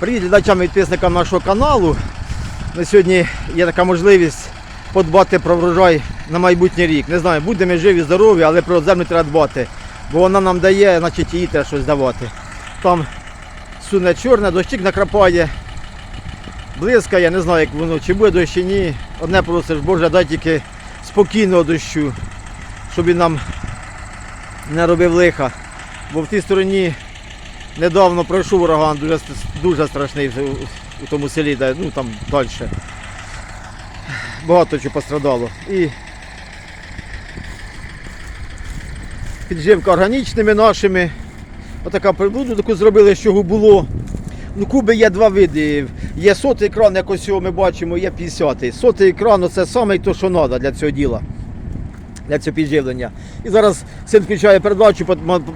Привіт глядачам і підписникам нашого каналу. На сьогодні є така можливість подбати про врожай на майбутній рік. Не знаю, будемо живі, здорові, але про землю треба дбати. Бо вона нам дає, значить їй треба щось давати. Там суне чорне, дощик накрапає, блискає, не знаю, як воно, чи буде дощ, чи ні. Одне просиш, Боже, дай тільки спокійного дощу, щоб він нам не робив лиха. Бо в тій стороні недавно пройшов ураган, дуже, дуже страшний у тому селі, де, ну там далі. Багато чого пострадало. І підживка органічними нашими. Отака приблуду таку зробили, чого було. Ну, куби є два види. Є сотий кран, як ось його ми бачимо, є 50-й. Сотий кран це саме то, що треба для цього діла. Для цього підживлення. І зараз син включає передачу,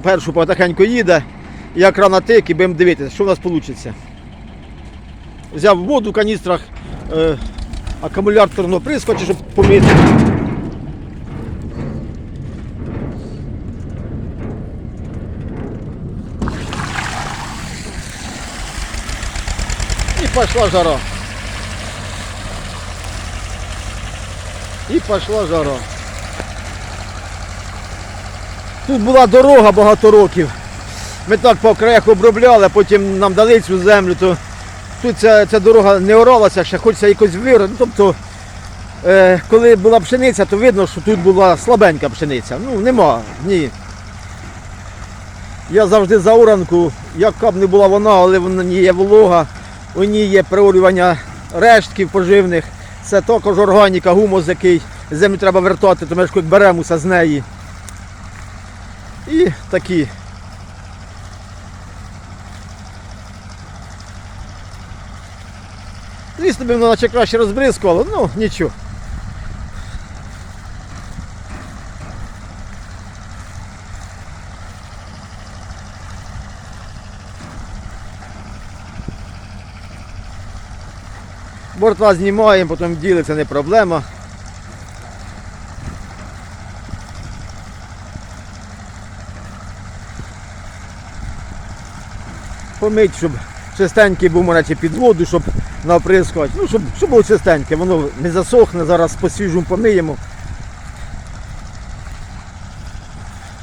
першу потихеньку їде. Я натик і будемо дивитися, що в нас вийде. Взяв воду в каністрах, е, акумуляторну прискочу, щоб помити. І пішла жара. І пішла жара. Тут була дорога багато років. Ми так по краях обробляли, потім нам дали цю землю, то тут ця, ця дорога не оралася, ще хочеться якось вирити. Ну, тобто, е, коли була пшениця, то видно, що тут була слабенька пшениця. Ну, нема, ні. Я завжди за оранку, яка б не була вона, але в ній є волога, у ній є приорювання рештків поживних. Це також органіка, гумус, який землю треба вертати, то ми ж як беремо з неї. І такі. Звісно, б наче краще розбризкувало, ну нічого. Бортва знімаємо, потім ділиться не проблема. Помить, щоб чистенький може, під воду, щоб наприскувати. Ну, щоб, щоб було чистеньке, воно не засохне, зараз по свіжому помиємо.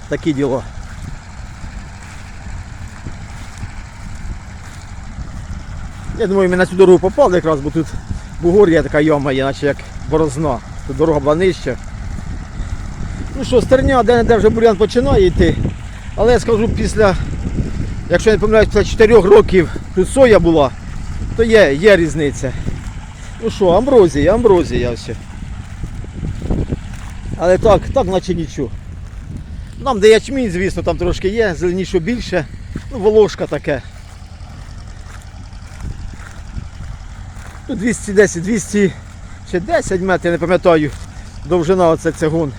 Такі діло. Я думаю, ми на цю дорогу попали якраз, бо тут бугор є така яма є, наче як борозна. Тут дорога була нижча. Ну що, стерня, де-не-де вже бурян починає йти. Але я скажу, після, якщо я не помиляюсь, після 4 років тут соя була, то є, є різниця. Ну що, амброзія, амброзія все. Але так, так наче нічого. Нам де ячмінь, звісно, там трошки є, зеленіше більше. Ну, волошка таке. Ну, 210, 200 чи 10 метрів, не пам'ятаю, довжина оце цегун.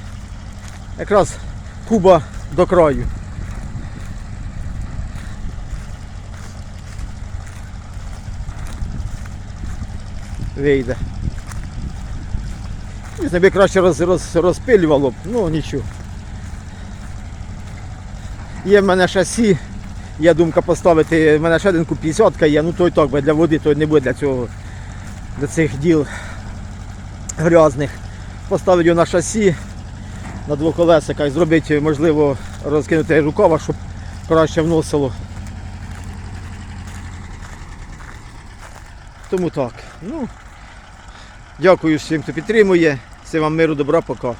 Якраз куба до краю. Вийде. Знаю, би краще роз, роз, розпилювало б, ну нічого. Є в мене шасі, є думка поставити, в мене ще один куб 50 є, ну той так, бо для води, той не буде для цього, для цих діл грязних. Поставити його на шасі на двох колесиках, зробити, можливо, розкинути рукава, щоб краще вносило. Тому так. Ну, дякую всім, хто підтримує. Всім вам миру, добра, пока.